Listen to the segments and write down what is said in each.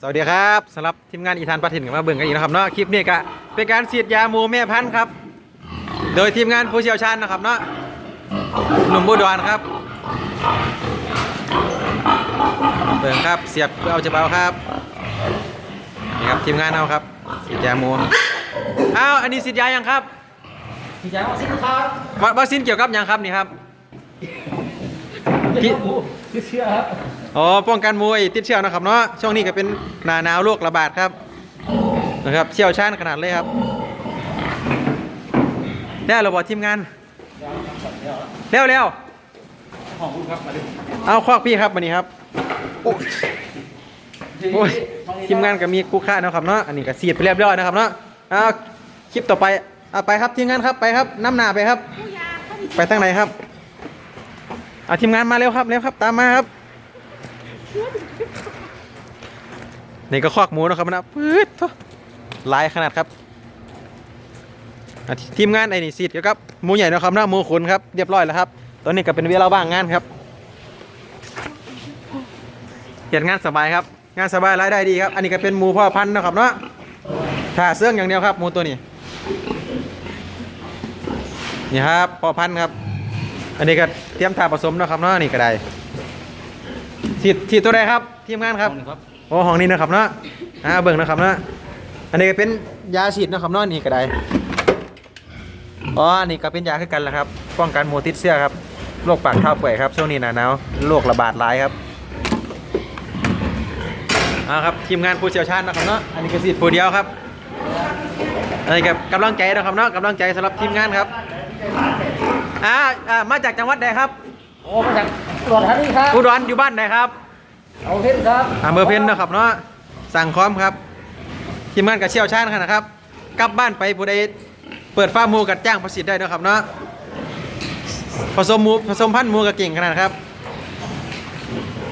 สวัสดีครับสำหรับทีมงานอีธานปะถิ่นกับมาเบิ่งกันอีกนะครับเนาะคลิปนี้ก็เป็นการฉีดยาหมูแม่พันธุ์ครับ โดยทีมงานผู้เชี่ยวชาญนะครับเนาะหนุ่มบุดรครับเบิ่งครับเสียบเพื่อเอาจะเบาครับนี่ครับทีมงานเอาครับฉีดยาหมูอ้าวอันนี้ฉีดยายังครับพี่แจ๊ควัคซีนครับวัควัคซีนเกี่ยวกับหยังครับนี่ครับพี่พี่เชื่อครับ อ๋อป้องกันมวยติดเชื้อนะครับเนาะช่วงนี้ก็เป็นหนาหนาวโรคระบาดครับนะครับเชี่ยวชาญขนาดเลยครับแล้วเราบอกทีมงานเร็วเร็วของคุณครับมาดูเอาควักพี่ครับวันนี้ครับโอ้ยโอ้ยทีมงานก็มีคู่ค่านะครับเนาะอันนี้ก็เสียดไปเรียบร้อยนะครับเนาะเอาคลิปต่อไปเอาไปครับทีมงานครับไปครับน้ำหนาไปครับ ไปทางไหนครับเอาทีมงานมาเร็วครับเร็วครับตามมาครับ นี่ก็ควักหมูนะครับนะปื๊ดลายขนาดครับทีมงานไอ้นี่ซีดเกี่ยวกับหมูใหญ่นะครับเนาะหมูขุนครับเรียบร้อยแล้วครับ ตอนนี้ก็เป็นเวลาว่างงานครับเห็นงานสบายครับ งานสบายรายได้ดีครับ อันนี้ก็เป็นหมูพ่อพันธุ์นะครับเนาะถ่าเสื้องอย่างเดียวครับหมูตัวนี้นี่ครับพ่อพันธุ์ครับ อันนี้ก็เตรียมถ่าผสมนะครับเนาะนี่ก็ได้ ฉีดฉีดตัวใดครับทีมงานครับครับโอ้ห้องนี้นะครับเนาะอ่าเบิ่งนะครับเนาะอันนี้ก็เป็นยาฉีดนะครับเนาะนี่ก็ได้อ๋ออันนี่ก็เป็นยาคือกันแหละครับป้องกันหมูติดเสื้อครับโรคปากเท้าเปื่อยครับช่วงนี้หนาหนาวโรคระบาดหลายครับอ่าครับทีมงานผู้เชี่ยวชาญนะครับเนาะอันนี้ก็ฉีดผู้เดียวครับอันนี้ก็กำลังใจนะครับเนาะกำลังใจสำหรับทีมงานครับอ่าอ่ามาจากจังหวัดใดครับโอ้มาจาก อุดรธานีครับอุดรอยู่บ้านไหนครับเอาเพ่นครับอำเภอเพนนะครับเนาะสั่งคอมครับทีมงานกับเชี่ยวชาญขนาดนะครับ กลับบ้านไปผู้ใดเปิดฟาร์มหมูกัดจ้างประสิทธิ์ได้นะครับเนาะผสมหมูผสมพันธุ์หมูกับเก่งขนาดครับ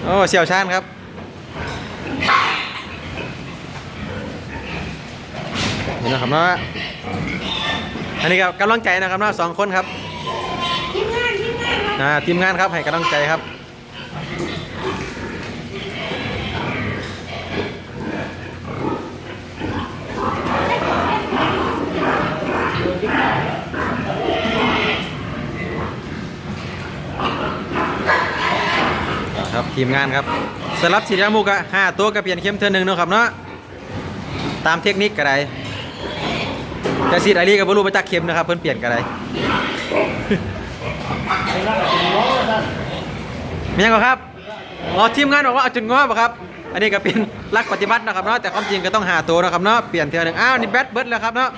โอ้เชี่ยวชาญครับนี่นะครับเนาะอันนี้ครับกำลังใจนะครับเนาะสองคนครับทีมงานทีมงาน อ่าทีมงานครับให้กำลังใจครับครับทีมงานครับสลับฉีดยามูกะห้าตัวกระเปลี่ยนเข็มเท่านึงเนาะครับเนาะตามเทคนิคก็ได้จะฉีดอะไรกับบรูมาจากเข็มนะครับ เพิ่นเปลี่ยนก็ได้ มียังไงครับอ๋อทีมงานบอกว่าเอาจนง้อป่ะครับ อันนี้ก็เป็นรักปฏิบัตินะครับเนาะแต่ความจริงก็ต้องหาตัวนะครับเนาะเปลี่ยนเธอหนึ่งอ้าวนี่แบตเบิร์ดแล้วครับเนาะ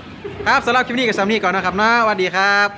ครับสำหรับคลิปนี้กับซัมนี่ก่อนนะครับเนาะสวัสดีครับ